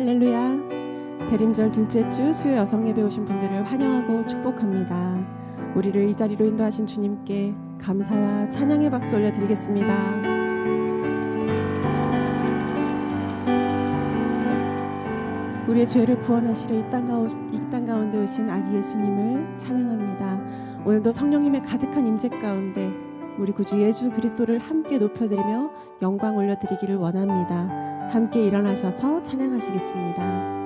할렐루야. 대림절 둘째 주 수요 여성 예배 오신 분들을 환영하고 축복합니다. 우리를 이 자리로 인도하신 주님께 감사와 찬양의 박수 올려드리겠습니다. 우리의 죄를 구원하시려 이 땅 가운데 오신 아기 예수님을 찬양합니다. 오늘도 성령님의 가득한 임재 가운데 우리 구주 예수 그리스도를 함께 높여드리며 영광 올려드리기를 원합니다. 함께 일어나셔서 찬양하시겠습니다.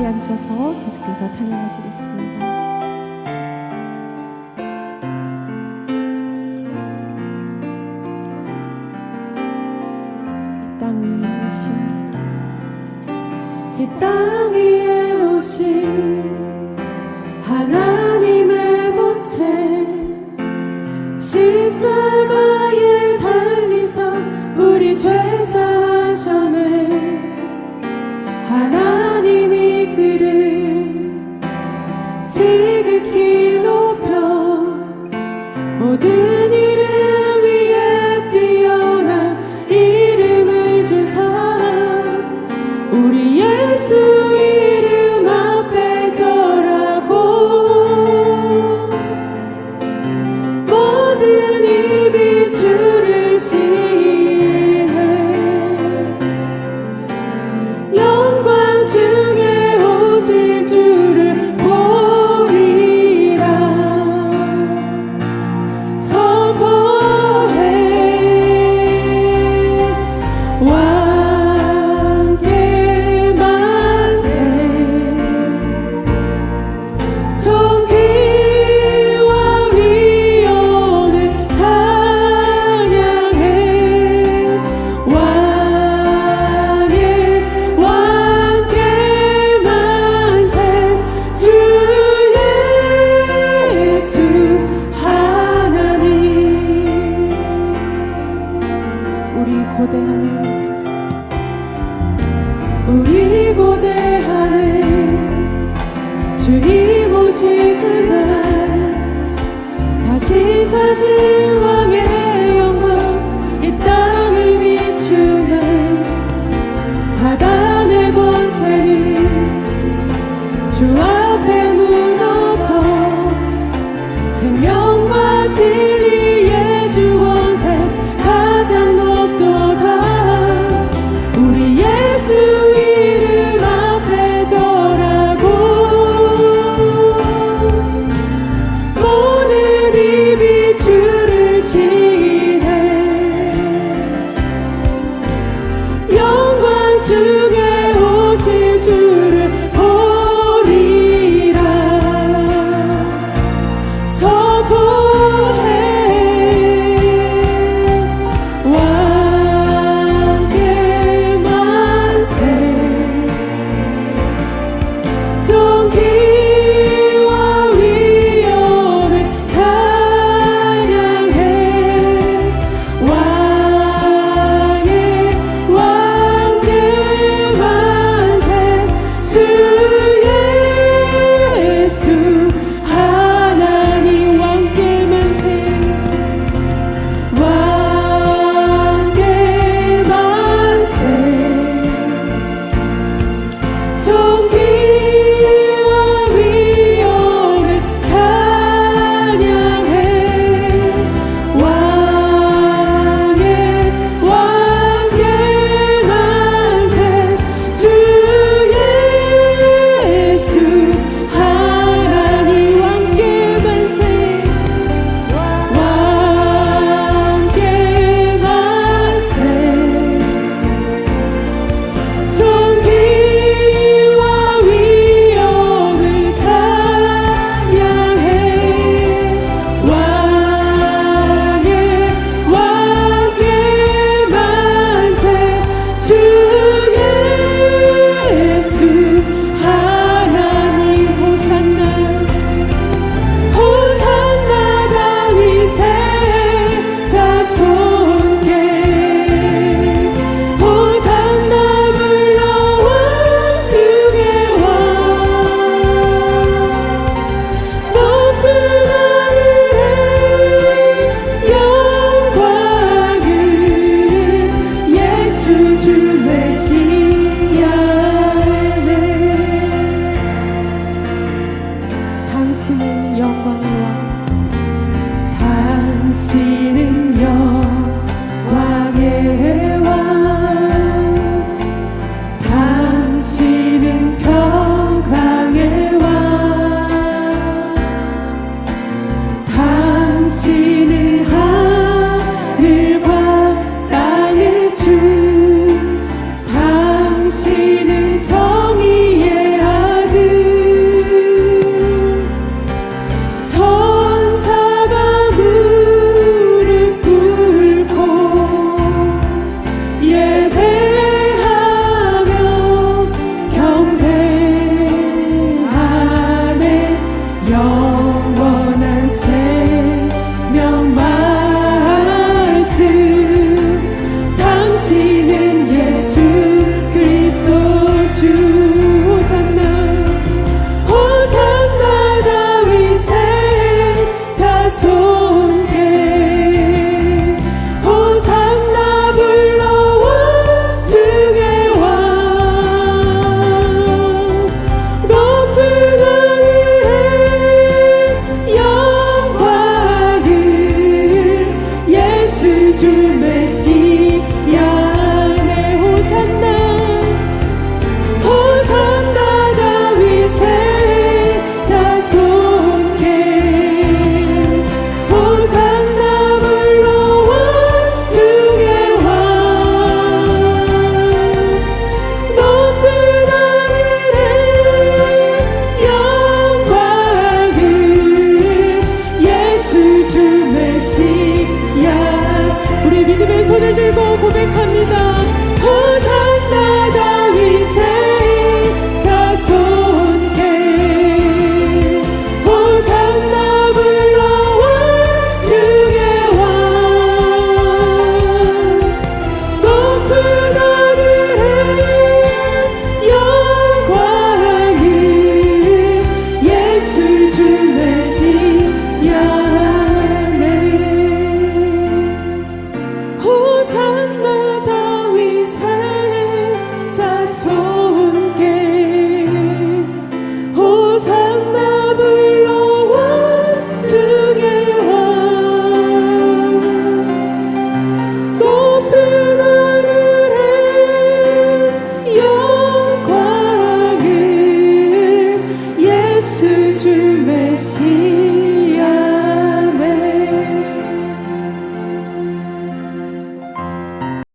자리 앉으셔서 계속해서 찬양하시겠습니다. 우리 고대하네 우리 고대하네 주님 오시 그날 다시 사실 왕의 영광 이 땅을 비추네 사단의 권세를 주 앞에 무너져 생명과 진리 to